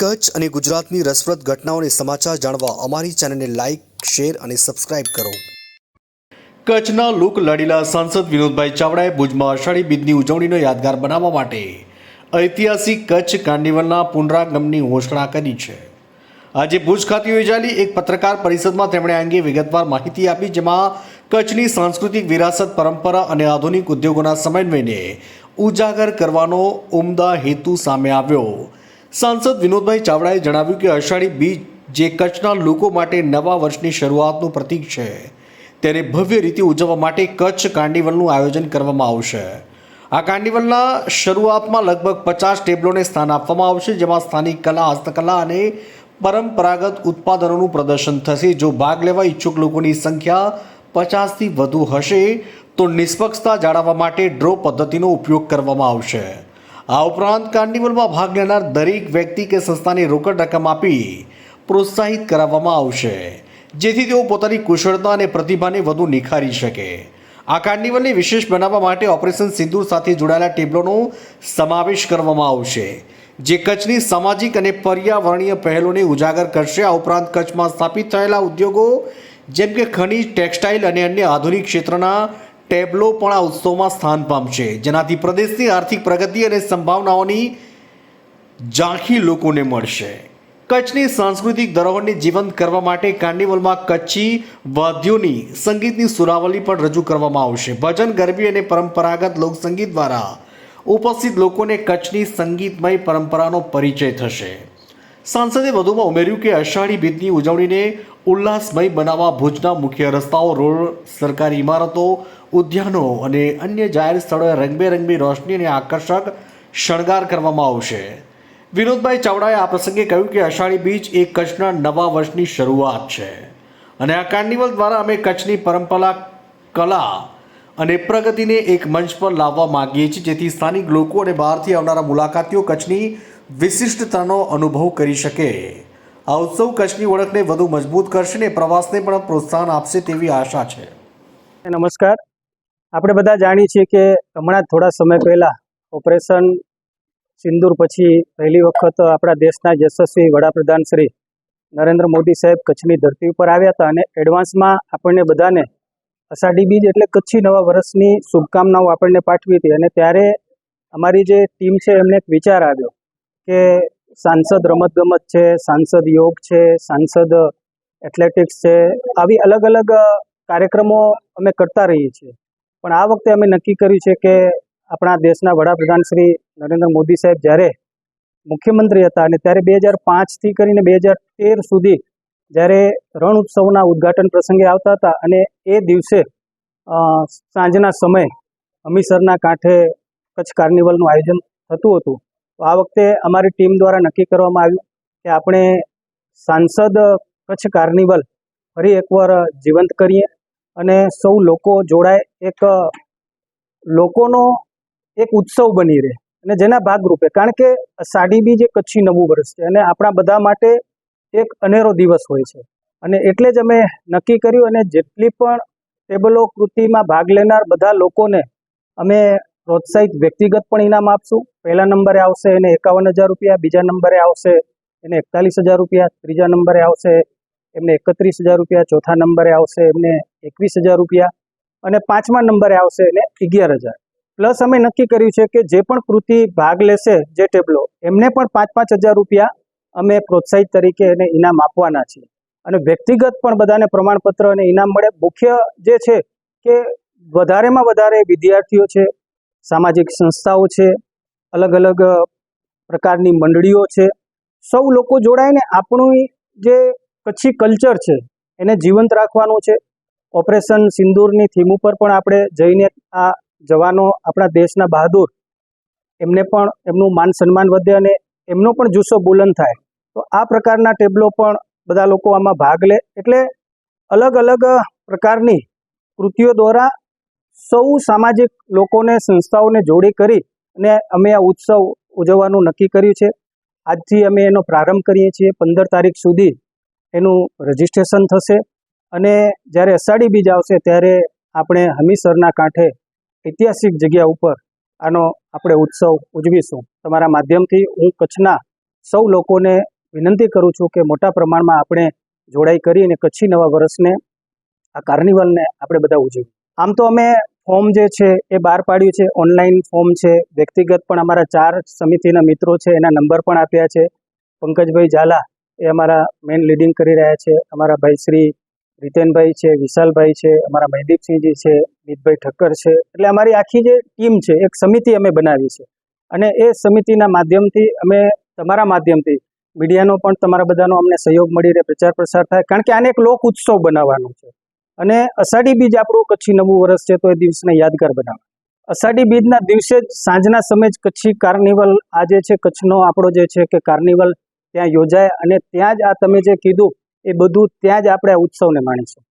કચ્છ અને ગુજરાતની રસપ્રદ ઘટનાઓને સમાચાર જાણવા અમારી ચેનલને લાઇક શેર અને સબસ્ક્રાઇબ કરો. કચ્છના લોક લડીલા સાંસદ વિનોદભાઈ ચાવડાએ ભુજમાં અષાઢી બીજની ઉજવણીનો યાદગાર બનાવવા માટે ઐતિહાસિક કચ્છ કાર્નિવલના પુનરાગમનની ઘોષણા કરી છે. આજે ભુજ ખાતે યોજાયેલી એક પત્રકાર પરિષદમાં તેમણે આ અંગે વિગતવાર માહિતી આપી, જેમાં કચ્છની સાંસ્કૃતિક વિરાસત પરંપરા અને આધુનિક ઉદ્યોગોના સમન્વયને ઉજાગર કરવાનો ઉમદા હેતુ સામે આવ્યો. સાંસદ વિનોદભાઈ ચાવડાએ જણાવ્યું કે અષાઢી બીજ જે કચ્છના લોકો માટે નવા વર્ષની શરૂઆતનું પ્રતીક છે, તેને ભવ્ય રીતે ઉજવવા માટે કચ્છ કાર્નિવલનું આયોજન કરવામાં આવશે. આ કાર્નિવલના શરૂઆતમાં લગભગ પચાસ ટેબલોને સ્થાન આપવામાં આવશે, જેમાં સ્થાનિક કલા, હસ્તકલા અને પરંપરાગત ઉત્પાદનોનું પ્રદર્શન થશે. જો ભાગ લેવા ઈચ્છુક લોકોની સંખ્યા પચાસથી વધુ હશે, તો નિષ્પક્ષતા જાળવવા માટે ડ્રો પદ્ધતિનો ઉપયોગ કરવામાં આવશે. આ ઉપરાંત કાર્નિવલમાં ભાગ લેનાર દરેક વ્યક્તિ કે સંસ્થાને રોકડ રકમ આપી પ્રોત્સાહિત કરાવવામાં આવશે, જેથી તેઓ પોતાની કુશળતા અને પ્રતિભાને વધુ નિખારી શકે. આ કાર્નિવલને વિશેષ બનાવવા માટે ઓપરેશન સિંદૂર સાથે જોડાયેલા ટેબલોનો સમાવેશ કરવામાં આવશે, જે કચ્છની સામાજિક અને પર્યાવરણીય પહેલોને ઉજાગર કરશે. આ ઉપરાંત કચ્છમાં સ્થાપિત થયેલા ઉદ્યોગો, જેમ કે ખનિજ, ટેક્સટાઇલ અને અન્ય આધુનિક ક્ષેત્રના ટેબલો પણ આ ઉત્સવમાં સ્થાન પામશે. જેનાથી પ્રદેશની આર્થિક પ્રગતિ અને સંભાવનાઓની ઝાંખી લોકોને મળશે. કચ્છની સાંસ્કૃતિક ધરોહરને જીવંત કરવા માટે કાર્નિવલમાં કચ્છી વાદ્યોની સંગીતની સુરાવલી પણ રજૂ કરવામાં આવશે. ભજન, ગરબી અને પરંપરાગત લોકસંગીત દ્વારા ઉપસ્થિત લોકોને કચ્છની સંગીતમય પરંપરાનો પરિચય થશે. સાંસદે વધુમાં ઉમેર્યું કે અષાઢી બીજની ઉજવણીને ઉલ્લાસમય બનાવવા ભુજના મુખ્ય રસ્તાઓ, રોડ, સરકારી ઇમારતો, ઉદ્યાનો અને અન્ય જાહેર સ્થળોએ રંગબેરંગી રોશની અને આકર્ષક શણગાર કરવામાં આવશે. વિનોદભાઈ ચાવડાએ આ પ્રસંગે કહ્યું કે અષાઢી બીજ એ કચ્છના નવા વર્ષની શરૂઆત છે અને આ કાર્નિવલ દ્વારા અમે કચ્છની પરંપરા, કલા અને પ્રગતિને એક મંચ પર લાવવા માંગીએ છીએ, જેથી સ્થાનિક લોકો અને બહારથી આવનારા મુલાકાતીઓ કચ્છની વિશિષ્ટતાનો અનુભવ કરી શકે. આ ઉત્સવ કચ્છની ઓળખને વધુ મજબૂત કરશે અને પ્રવાસને પણ પ્રોત્સાહન આપશે તેવી આશા છે. નમસ્કાર. આપણે બધા જાણીએ છીએ કે હમણાં થોડા સમય પહેલાં ઓપરેશન સિંદૂર પછી પહેલી વખત આપણા દેશના યશસ્વી વડાપ્રધાન શ્રી નરેન્દ્ર મોદી સાહેબ કચ્છની ધરતી ઉપર આવ્યા હતા અને એડવાન્સમાં આપણને બધાને અષાઢી બીજ એટલે કચ્છી નવા વર્ષની શુભકામનાઓ આપણને પાઠવી હતી અને ત્યારે અમારી જે ટીમ છે એમને એક વિચાર આવ્યો. કે સાંસદ રમતગમત છે, સાંસદ યોગ છે, સાંસદ એથ્લેટિક્સ છે, આવી અલગ અલગ કાર્યક્રમો અમે કરતા રહીએ છીએ. પણ આ વખતે અમે નક્કી કર્યું છે કે આપણા દેશના વડાપ્રધાન શ્રી નરેન્દ્ર મોદી સાહેબ જ્યારે મુખ્યમંત્રી હતા અને ત્યારે બે હજાર પાંચથી કરીને બે હજાર તેર સુધી જ્યારે રણ ઉત્સવના ઉદ્ઘાટન પ્રસંગે આવતા હતા અને એ દિવસે સાંજના સમયે હમીસરના કાંઠે કચ્છ કાર્નિવલનું આયોજન થતું હતું. તો આ વખતે અમારી ટીમ દ્વારા નક્કી કરવામાં આવ્યું કે આપણે સાંસદ કચ્છ કાર્નિવલ ફરી એકવાર જીવંત કરીએ અને સૌ લોકો જોડાય, એક લોકોનો એક ઉત્સવ બની રહે અને જેના ભાગરૂપે, કારણ કે સાડી બીજ એ કચ્છી નવું વર્ષ છે અને આપણા બધા માટે એક અનેરો દિવસ હોય છે. અને એટલે જ અમે નક્કી કર્યું અને જેટલી પણ ટેબલો કૃતિમાં ભાગ લેનાર બધા લોકોને અમે પ્રોત્સાહિત વ્યક્તિગત પણ ઇનામ આપશું. પહેલા નંબરે આવશે એને એકાવન હજાર રૂપિયા, બીજા નંબરે આવશે એને એકતાલીસ હજાર રૂપિયા, ત્રીજા નંબરે આવશે એમને એકત્રીસ હજાર રૂપિયા, ચોથા નંબરે આવશે એમને એકવીસ હજાર રૂપિયા અને પાંચમા નંબરે આવશે એને અગિયાર હજાર. પ્લસ અમે નક્કી કર્યું છે કે જે પણ કૃતિ ભાગ લેશે જે ટેબલો, એમને પણ પાંચ પાંચ હજાર રૂપિયા અમે પ્રોત્સાહિત તરીકે એને ઇનામ આપવાના છીએ. અને વ્યક્તિગત પણ બધાને પ્રમાણપત્ર અને ઇનામ મળે. મુખ્ય જે છે કે વધારેમાં વધારે વિદ્યાર્થીઓ છે સામાજિક સંસ્થાઓ છે, અલગ અલગ પ્રકારની મંડળીઓ છે. સૌ લોકો જોડાઈને આપણું જે કચ્છી કલ્ચર છે, એને જીવંત રાખવાનું છે. ઓપરેશન સિંદૂરની થીમ ઉપર પણ આપણે જઈને આ જવાનો આપણા દેશના બહાદુર, એમને પણ એમનું માન સન્માન વધે અને એમનો પણ જુસ્સો બુલંદ થાય. તો આ પ્રકારના ટેબલો પણ બધા લોકો આમાં ભાગ લે. એટલે અલગ અલગ પ્રકારની કૃતિઓ દ્વારા સૌ સામાજિક લોકોને, સંસ્થાઓને જોડી કરી અને અમે આ ઉત્સવ ઉજવવાનું નક્કી કર્યું છે. આજથી અમે એનો પ્રારંભ કરીએ છીએ. પંદર તારીખ સુધી એનું રજિસ્ટ્રેશન થશે અને જ્યારે અષાઢી બીજ આવશે ત્યારે આપણે હમીસરના કાંઠે ઐતિહાસિક જગ્યા ઉપર આનો આપણે ઉત્સવ ઉજવીશું. તમારા માધ્યમથી હું કચ્છના સૌ લોકોને વિનંતી કરું છું કે મોટા પ્રમાણમાં આપણે જોડાઈ કરી અને કચ્છી નવા વર્ષને આ કાર્નિવલને આપણે બધા ઉજવીએ. આમ તો અમે ફોર્મ જે છે એ બહાર પાડ્યું છે. ઓનલાઈન ફોર્મ છે. વ્યક્તિગત પણ અમારા ચાર સમિતિના મિત્રો છે. એના નંબર પણ આપ્યા છે. પંકજભાઈ ઝાલા એ અમારા મેન લીડિંગ કરી રહ્યા છે. અમારા ભાઈ શ્રી રીતેનભાઈ છે, વિશાલભાઈ છે, અમારા મહેદીપસિંહજી છે મિતભાઈ ઠક્કર છે. એટલે અમારી આખી જે ટીમ છે, એક સમિતિ અમે બનાવી છે. અને એ સમિતિના માધ્યમથી અમે, તમારા માધ્યમથી મીડિયાનો પણ તમારા બધાનો અમને સહયોગ મળી રહે પ્રચાર પ્રસાર થાય. કારણ કે આને એક લોક ઉત્સવ બનાવવાનો છે. અને અષાઢી બીજ આપણું કચ્છી નવું વર્ષ છે તો એ દિવસને યાદગાર બનાવે. અષાઢી બીજના દિવસે જ સાંજના સમયે જ કચ્છી કાર્નિવલ આ જે છે, કચ્છનો આપણો જે છે કે કાર્નિવલ ત્યાં યોજાય અને ત્યાં જ આ તમે જે કીધું એ બધું ત્યાં જ આપણે આ ઉત્સવને માણીશું.